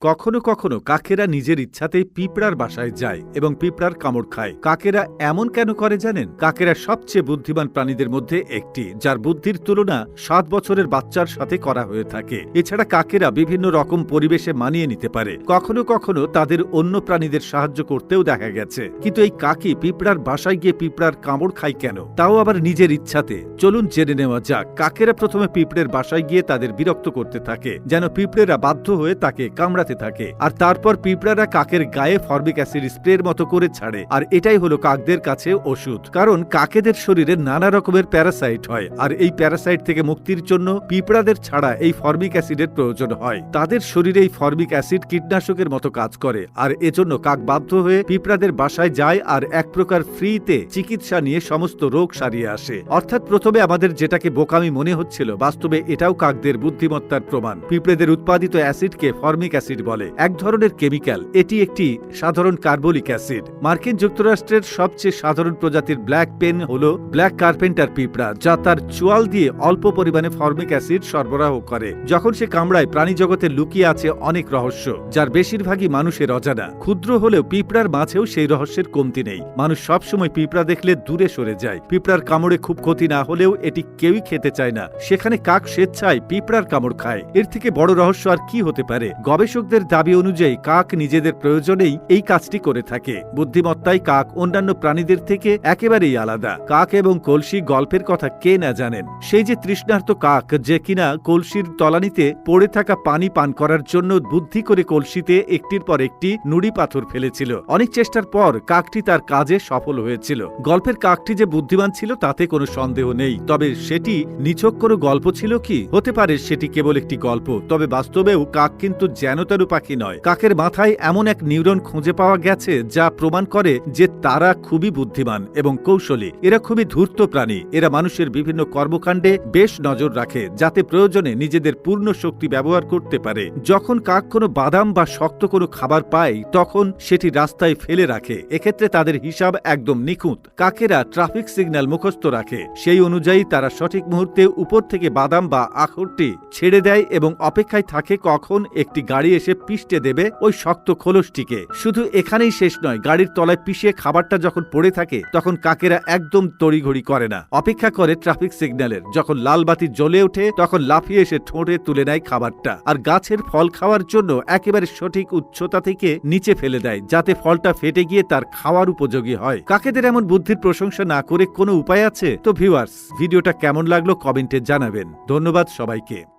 কখনো কখনো কাকেরা নিজের ইচ্ছাতেই পিঁপড়ার বাসায় যায় এবং পিঁপড়ার কামড় খায়। কাকেরা এমন কেন করে জানেন? কাকেরা সবচেয়ে বুদ্ধিমান প্রাণীদের মধ্যে একটি, যার বুদ্ধির তুলনা সাত বছরের বাচ্চার সাথে করা হয়ে থাকে। এছাড়া কাকেরা বিভিন্ন রকম পরিবেশে মানিয়ে নিতে পারে। কখনো কখনো তাদের অন্য প্রাণীদের সাহায্য করতেও দেখা গেছে। কিন্তু এই কাকি পিঁপড়ার বাসায় গিয়ে পিঁপড়ার কামড় খায় কেন? তাও আবার নিজের ইচ্ছাতে। চলুন জেনে নেওয়া যাক। কাকেরা প্রথমে পিঁপড়ের বাসায় গিয়ে তাদের বিরক্ত করতে থাকে, যেন পিঁপড়েরা বাধ্য হয়ে তাকে কামড়াতে থাকে। আর তারপর পিঁপড়ারা কাকের গায়ে ফর্মিক অ্যাসিড স্প্রের মতো করে ছাড়ে। আর এটাই হলো কাকদের কাছে ওষুধ। কারণ কাকেদের শরীরে নানা রকমের প্যারাসাইট হয়। আর এই প্যারাসাইট থেকে মুক্তির জন্য পিঁপড়াদের ছাড়া এই ফর্মিক অ্যাসিডের প্রয়োজন হয়। তাদের শরীরে এই ফর্মিক অ্যাসিড কীটনাশকের মতো কাজ করে। আর এজন্য কাক বাধ্য হয়ে পিঁপড়াদের বাসায় যায় আর এক প্রকার ফ্রিতে চিকিৎসা নিয়ে সমস্ত রোগ সারিয়ে আসে। অর্থাৎ প্রথমে আমাদের যেটাকে বোকামি মনে হচ্ছিল, বাস্তবে এটাও কাকদের বুদ্ধিমত্তার প্রমাণ। পিঁপড়েদের উৎপাদিত অ্যাসিডকে ফর্মিক অ্যাসিড বলে। এক ধরনের কেমিক্যাল, এটি একটি সাধারণ কার্বলিক অ্যাসিড। মার্কিন যুক্তরাষ্ট্রের সবচেয়ে সাধারণ প্রজাতির ব্ল্যাক পেন হল ব্ল্যাক কার্পেন্টার পিঁপড়া, যা তার চোয়াল দিয়ে অল্প পরিমাণে ফর্মিক অ্যাসিড সরবরাহ করে, যখন সে কামড়ায় প্রাণী জগতে লুকিয়ে আছে অনেক রহস্য, যার বেশিরভাগই মানুষের অজানা। ক্ষুদ্র হলেও পিঁপড়ার মাঝেও সেই রহস্যের কমতি নেই। মানুষ সবসময় পিঁপড়া দেখলে দূরে সরে যায়। পিঁপড়ার কামড়ে খুব ক্ষতি না হলেও এটি কেউই খেতে চায় না। সেখানে কাক স্বেচ্ছায় পিঁপড়ার কামড় খায়। এর থেকে বড় রহস্য আর কি হতে পারে? গবেষকদের দাবি অনুযায়ী কাক নিজেদের প্রয়োজনেই এই কাজটি করে থাকে। বুদ্ধিমত্তায় কাক অন্যান্য প্রাণীদের থেকে একেবারেই আলাদা। কাক এবং কলসি গল্পের কথা কে না জানেন? সেই যে তৃষ্ণার্ত কাক যে কিনা কলসির তলানিতে পড়ে থাকা পানি পান করার জন্য বুদ্ধি করে কলসিতে একটির পর একটি নুড়ি পাথর ফেলেছিল। অনেক চেষ্টার পর কাকটি তার কাজে সফল হয়েছিল। গল্পের কাকটি যে বুদ্ধিমান ছিল তাতে কোনো সন্দেহ নেই। তবে সেটি নিছক কোনো গল্প ছিল কি? হতে পারে সেটি কেবল একটি গল্প। তবে বাস্তবেও কাক কিন্তু জ্যানতারু পাখি নয়। কাকের মাথায় এমন এক নিউরন খুঁজে পাওয়া গেছে যা প্রমাণ করে যে তারা খুবই বুদ্ধিমান এবং কৌশলী। এরা খুবই ধূর্ত প্রাণী। এরা মানুষের বিভিন্ন কর্মকাণ্ডে বেশ নজর রাখে, যাতে প্রয়োজনে নিজেদের পূর্ণ শক্তি ব্যবহার করতে পারে। যখন কাক কোনো বাদাম বা শক্ত কোনো খাবার পায়, তখন সেটি রাস্তায় ফেলে রাখে। এক্ষেত্রে তাদের হিসাব একদম নিখুঁত। কাকেরা ট্রাফিক সিগন্যাল মুখস্থ রাখে। সেই অনুযায়ী তারা সঠিক মুহূর্তে উপর থেকে বাদাম বা আখরটি ছেড়ে দেয় এবং অপেক্ষায় থাকে কখন একটি গাড়ি এসে পিষ্টে দেবে ওই শক্ত খোলসটিকে। শুধু এখানেই শেষ নয়, গাড়ির তলায় পিষিয়ে খাবারটা যখন পড়ে থাকে, তখন কাকেরা একদম তড়িঘড়ি করে না। অপেক্ষা করে ট্রাফিক সিগন্যালের, যখন লাল বাতি জ্বলে ওঠে, তখন লাফিয়ে এসে ঠোঁটে তুলে নেয় খাবারটা। আর গাছের ফল খাওয়ার জন্য একেবারে সঠিক উচ্চতা থেকে নিচে ফেলে দেয়, যাতে ফলটা ফেটে গিয়ে তার খাওয়ার উপযোগী হয়। কাকেদের এমন বুদ্ধির প্রশংসা না করে কোনো উপায় আছে? তো ভিউয়ার্স ভিডিওটা কেমন লাগল কমেন্টে জানাবেন। ধন্যবাদ সবাইকে।